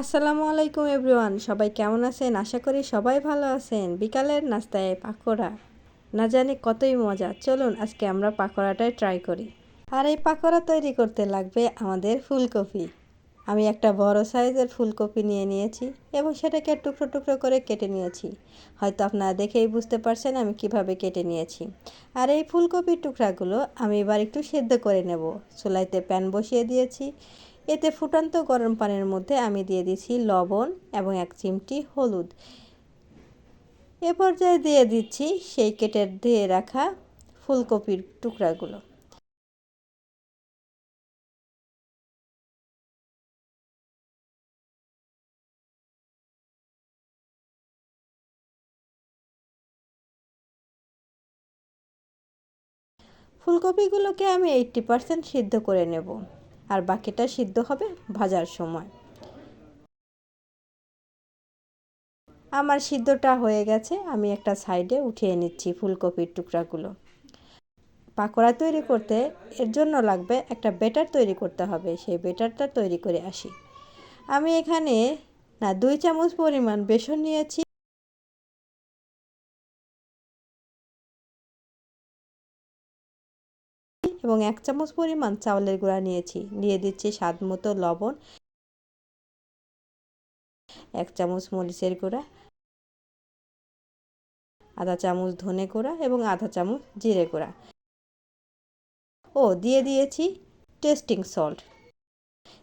আসসালামু আলাইকুম এভরিওয়ান, সবাই কেমন আছেন? আশা করি সবাই ভালো আছেন। বিকালের নাস্তায় পাকোড়া। না জানি কতই মজা। চলুন, আজকে আমরা পাকোড়াটাই ট্রাই করি। আর এই পাকোড়া তৈরি করতে লাগবে আমাদের ফুলকপি। আমি একটা বড় সাইজের ফুলকপি নিয়ে নিয়েছি এবং সেটাকে টুকরো টুকরো করে কেটে নিয়েছি। হয়তো আপনারা দেখেই বুঝতে পারছেন আমি কীভাবে কেটে নিয়েছি। আর এই ফুলকপির টুকরাগুলো আমি এবার একটু সেদ্ধ করে নেব। চুলাইতে প্যান বসিয়ে দিয়েছি। এতে ফুটান্ত গরম পানির মধ্যে আমি দিয়ে দিচ্ছি লবণ এবং এক চিমটি হলুদ। এ পর্যায়ে দিয়ে দিচ্ছি সেই কেটে দিয়ে রাখা ফুলকপির টুকরাগুলো। ফুলকপিগুলোকে আমি এইট্টি পারসেন্ট সিদ্ধ করে নেব। আর বাকিটা সিদ্ধ হবে ভাজার সময়। আমার সিদ্ধটা হয়ে গেছে, আমি একটা সাইডে উঠিয়ে নিচ্ছি ফুলকপির টুকরাগুলো। পাকোড়া তৈরি করতে এর জন্য লাগবে একটা বেটার তৈরি করতে হবে, সেই বেটারটা তৈরি করে আসি। আমি এখানে না দুই চামচ পরিমাণ বেসন নিয়েছি। এবং এক চামচ পরিমাণ চাউলের গুঁড়া নিয়েছি। দিয়ে দিচ্ছি স্বাদ মতো লবণ। এক চামচ মরিচের গুঁড়া। আধা চামচ ধনে গুঁড়া এবং আধা চামচ জিরে গুঁড়া। ও, দিয়ে দিয়েছি টেস্টিং সল্ট।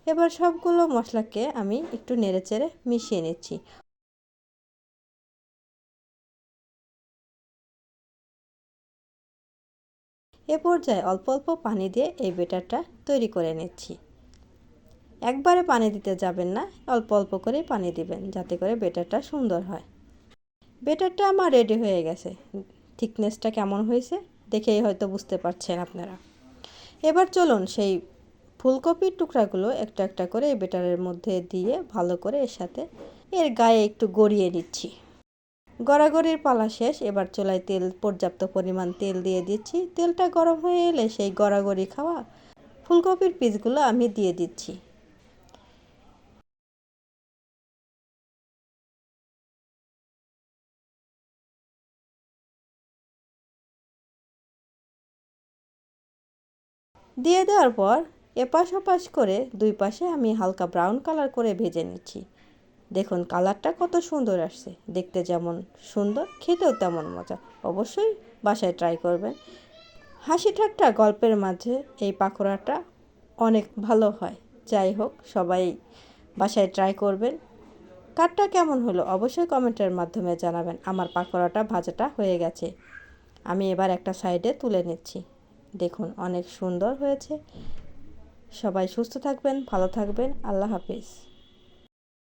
এবার সবগুলো মশলাকে আমি একটু নেড়েচেড়ে মিশিয়ে নিচ্ছি। এ পর্যায়ে অল্প অল্প পানি দিয়ে এই বেটারটা তৈরি করে নিচ্ছি। একবারে পানি দিতে যাবেন না, অল্প অল্প করে পানি দিবেন যাতে করে বেটারটা সুন্দর হয়। বেটারটা আমার রেডি হয়ে গেছে। থিকনেসটা কেমন হয়েছে দেখেই হয়তো বুঝতে পারছেন আপনারা। এবার চলুন সেই ফুলকপির টুকরাগুলো একটা একটা করে এই বেটারের মধ্যে দিয়ে ভালো করে এর সাথে এর গায়ে একটু গড়িয়ে নিচ্ছি। গড়াগড়ির পালা শেষ, এবার চুলায় তেল, পর্যাপ্ত পরিমাণ তেল দিয়ে দিচ্ছি। তেলটা গরম হয়ে এলে সেই গড়াগড়ি খাওয়া ফুলকপির পিসগুলো আমি দিয়ে দিচ্ছি। দিয়ে দেওয়ার পর এপাশ ওপাশ করে দুই পাশে আমি হালকা ব্রাউন কালার করে ভেজে নিচ্ছি। দেখুন, কালারটা কত সুন্দর আসছে। দেখতে যেমন সুন্দর, খেতেও তেমন মজা। অবশ্যই বাসায় ট্রাই করবেন। হাসি ঠাট্টা গল্পের মাঝে এই পাকোড়াটা অনেক ভালো হয়। যাই হোক, সবাই বাসায় ট্রাই করবেন। কাঠটা কেমন হলো অবশ্যই কমেন্টের মাধ্যমে জানাবেন। আমার পাকোড়াটা ভাজাটা হয়ে গেছে। আমি এবার একটা সাইডে তুলে নিচ্ছি। দেখুন, অনেক সুন্দর হয়েছে। সবাই সুস্থ থাকবেন, ভালো থাকবেন। আল্লাহ হাফিজ।